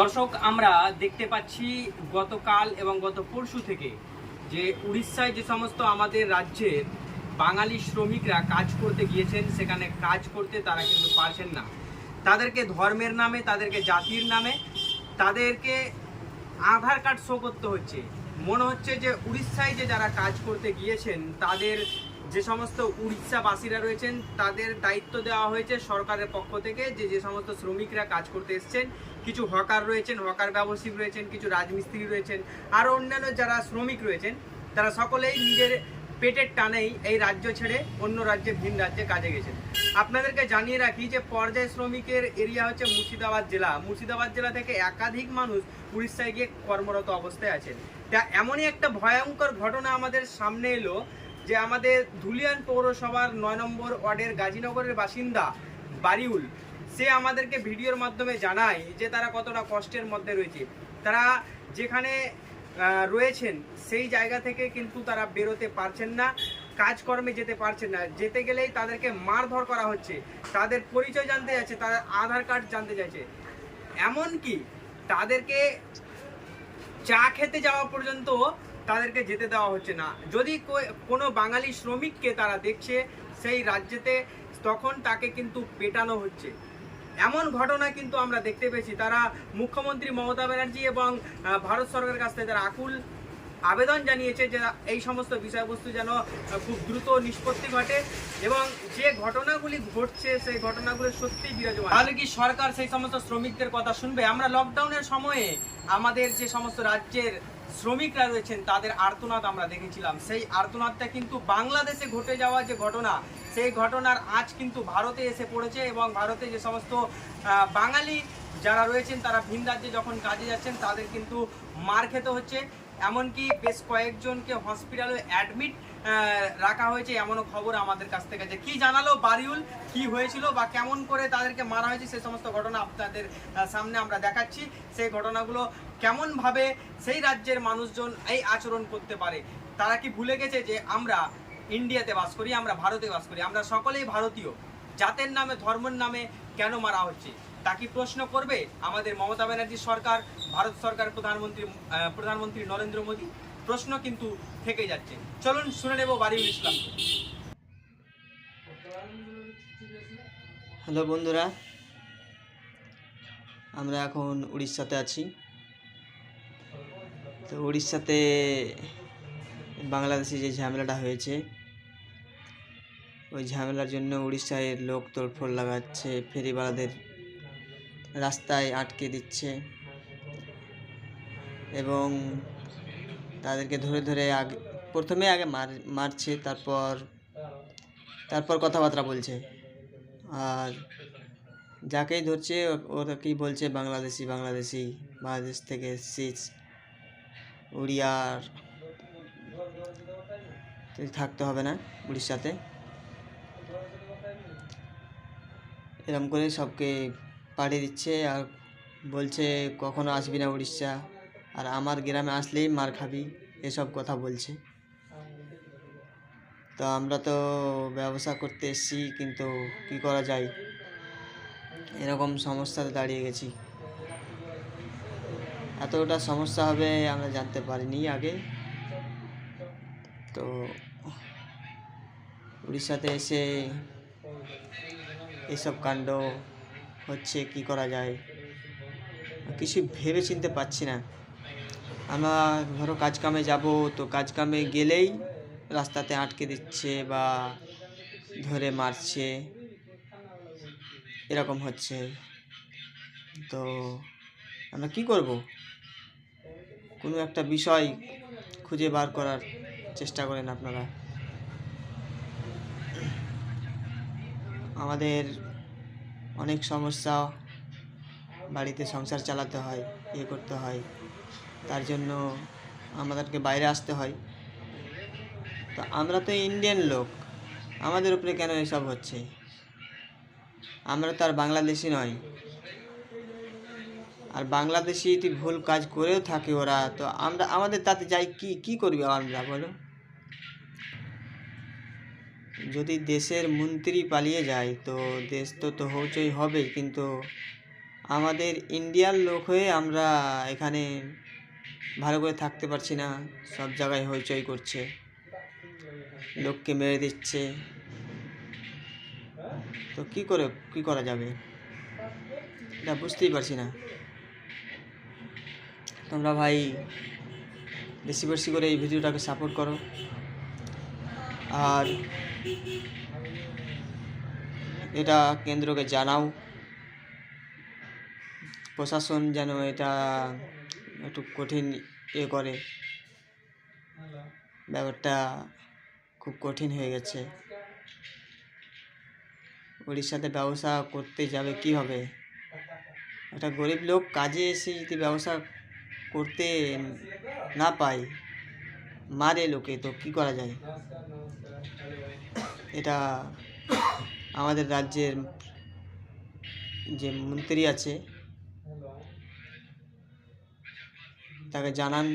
দর্শক, আমরা দেখতে পাচ্ছি গতকাল এবং গত পরশু থেকে যে উড়িষ্যায় যে সমস্ত আমাদের রাজ্যের বাঙালি শ্রমিকরা কাজ করতে গিয়েছেন, সেখানে কাজ করতে তারা কিন্তু পারছেন না। তাদেরকে ধর্মের নামে, তাদেরকে জাতির নামে, তাদেরকে আধার কার্ড শো করতে হচ্ছে। মনে হচ্ছে যে উড়িষ্যায় যে যারা কাজ করতে গিয়েছেন, তাদের যে সমস্ত উড়িষ্যাবাসীরা রয়েছেন, তাদের দায়িত্ব দেওয়া হয়েছে সরকারের পক্ষ থেকে যে যে সমস্ত শ্রমিকরা কাজ করতে এসছেন, কিছু হকার রয়েছেন, হকার ব্যবসায়িক রয়েছেন, কিছু রাজমিস্ত্রি রয়েছেন আরও অন্যান্য যারা শ্রমিক রয়েছেন, তারা সকলেই নিজের পেটের টানেই এই রাজ্য ছেড়ে অন্য রাজ্যে ভিন রাজ্যে কাজে গেছেন। আপনাদেরকে জানিয়ে রাখি যে, পর্যায় শ্রমিকের এরিয়া হচ্ছে মুর্শিদাবাদ জেলা। মুর্শিদাবাদ জেলা থেকে একাধিক মানুষ উড়িষ্যায় গিয়ে কর্মরত অবস্থায় আছেন। তা এমনই একটা ভয়ঙ্কর ঘটনা আমাদের সামনে এলো যে আমাদের ধুলিয়ান পৌরসভার নয় নম্বর ওয়ার্ডের গাজীনগরের বাসিন্দা বারিউল, সে আমাদেরকে ভিডিওর মাধ্যমে জানায় যে তারা কতটা কষ্টের মধ্যে রয়েছে। তারা যেখানে রয়েছেন সেই জায়গা থেকে কিন্তু তারা বেরোতে পারছেন না, কাজকর্মে যেতে পারছেন না। যেতে গেলেই তাদেরকে মারধর করা হচ্ছে। তাদের পরিচয় জানতে যাচ্ছে, তাদের আধার কার্ড জানতে চাইছে। এমনকি তাদেরকে চা খেতে যাওয়া পর্যন্ত তাদেরকে যেতে দেওয়া হচ্ছে না। যদি কোনো বাঙালি শ্রমিককে তারা দেখছে, সেই রাজ্যেতে তখন তাকে কিন্তু পেটানো হচ্ছে। এমন ঘটনা কিন্তু আমরা দেখতে পেয়েছি। তারা মুখ্যমন্ত্রী মমতা ব্যানার্জি এবং ভারত সরকারের কাছ থেকে তারা আকুল আবেদন জানিয়েছে যে এই সমস্ত বিষয়বস্তু যেন খুব দ্রুত নিষ্পত্তি ঘটে এবং যে ঘটনাগুলি ঘটছে, সেই ঘটনাগুলো সত্যিই বিরাজমান। তাহলে কি সরকার সেই সমস্ত শ্রমিকদের কথা শুনবে? আমরা লকডাউনের সময়ে আমাদের যে সমস্ত রাজ্যের শ্রমিকরা রয়েছেন, তাদের আর্তনাদ আমরা দেখেছিলাম। সেই আর্তনাদটা কিন্তু বাংলাদেশে ঘটে যাওয়া যে ঘটনা, সেই ঘটনার আজ কিন্তু ভারতে এসে পড়েছে এবং ভারতে যে সমস্ত বাঙালি যারা রয়েছেন, তারা ভিন রাজ্যে যখন কাজে যাচ্ছেন, তাদের কিন্তু মার খেতে হচ্ছে। এমনকি বেশ কয়েকজনকে হসপিটালে অ্যাডমিট রাখা হয়েছে, এমনও খবর আমাদের কাছ থেকে যে কি জানালো বারিউল? কি হয়েছিল বা কেমন করে তাদেরকে মারা হয়েছে সেই সমস্ত ঘটনা আপনাদের সামনে আমরা দেখাচ্ছি। সেই ঘটনাগুলো কেমনভাবে সেই রাজ্যের মানুষজন এই আচরণ করতে পারে, তারা কি ভুলে গেছে যে আমরা ইন্ডিয়াতে বাস করি, আমরা ভারতে বাস করি? আমরা সকলেই ভারতীয়। জাতের নামে, ধর্মের নামে কেন মারা হচ্ছে? তা কি প্রশ্ন করবে আমাদের মমতা ব্যানার্জি সরকার, ভারত সরকার প্রধানমন্ত্রী প্রধানমন্ত্রী নরেন্দ্র মোদী? প্রশ্ন কিন্তু থেকে যাচ্ছে। চলুন শুনে নেব বারিউল ইসলামকে হ্যালো বন্ধুরা, আমরা এখন উড়িষ্যাতে আছি। তো উড়িষ্যাতে বাংলাদেশে যে ঝামেলাটা হয়েছে ওই ঝামেলার জন্য উড়িষ্যায় লোক তোড়ফোড় লাগাচ্ছে, ফেরিওয়ালাদের রাস্তায় আটকে দিচ্ছে এবং তাদেরকে ধরে ধরে আগে, প্রথমে আগে মার, মারছে, তারপর তারপর কথাবার্তা বলছে। আর যাকেই ধরছে, ওরা কি বলছে, বাংলাদেশি বাংলাদেশি, বাংলাদেশ থেকে এসছিস উড়িয়ার, থাকতে হবে না উড়িষ্যাতে। এরম করে সবকে পাঠিয়ে দিচ্ছে আর বলছে, কখনো আসবি না উড়িষ্যা। আর আমার গ্রামে আসলেই মার খাবি, এসব কথা বলছে। তো আমরা তো ব্যবসা করতে এসেছি, কিন্তু কি করা যায়? এরকম সমস্যাতে দাঁড়িয়ে গেছি। এতটা সমস্যা হবে আমরা জানতে পারিনি আগে। তো উড়িষ্যাতে এসে এসব কাণ্ড হচ্ছে, কি করা যায়? কিছু ভেবে চিনতে পারছি না। আমরা ধরো কাজ কামে যাব, তো কাজ কামে গেলেই রাস্তাতে আটকে দিচ্ছে বা ধরে মারছে। এরকম হচ্ছে। তো আমরা কি করব? কোনো একটা বিষয় খুঁজে বার করার চেষ্টা করেন আপনারা। আমাদের অনেক সমস্যা, বাড়িতে সংসার চালাতে হয় ইয়ে করতে হয়। তার জন্য আমাদেরকে বাইরে আসতে হয়। তো আমরা তো ইন্ডিয়ান লোক, আমাদের উপরে কেন এসব হচ্ছে? আমরা তো আর বাংলাদেশি নয়। আর বাংলাদেশি যদি ভুল কাজ করেও থাকে ওরা, তো আমরা, আমাদের তাতে যাই কি কি করবি আমরা, বলো? যদি দেশের মন্ত্রী পালিয়ে যায়, তো দেশ তো তো হইচই হবে কিন্তু আমাদের ইন্ডিয়ার লোক হয়ে আমরা এখানে ভালো করে থাকতে পারছি না, সব জায়গায় হইচই করছে, লোককে মেরে দিচ্ছে। তো কি করে, কি করা যাবে? এটা বুঝতেই পারছি না। তোমরা ভাই, বেশি বেশি করে এই ভিডিওটাকে সাপোর্ট করো। আর এটা কেন্দ্রকে জানাও। প্রশাসন যেন এটা একটু কঠিন এ করে। ব্যাপারটা খুব কঠিন হয়ে গেছে। উড়িষ্যাতে ব্যবসা করতে যাবে কি হবে? একটা গরিব লোক কাজে এসে যদি ব্যবসা করতে না পায়, মারে লোকে, তো কি করা যায়? এটা আমাদের রাজ্যের যে মন্ত্রী আছে তাকে জানান।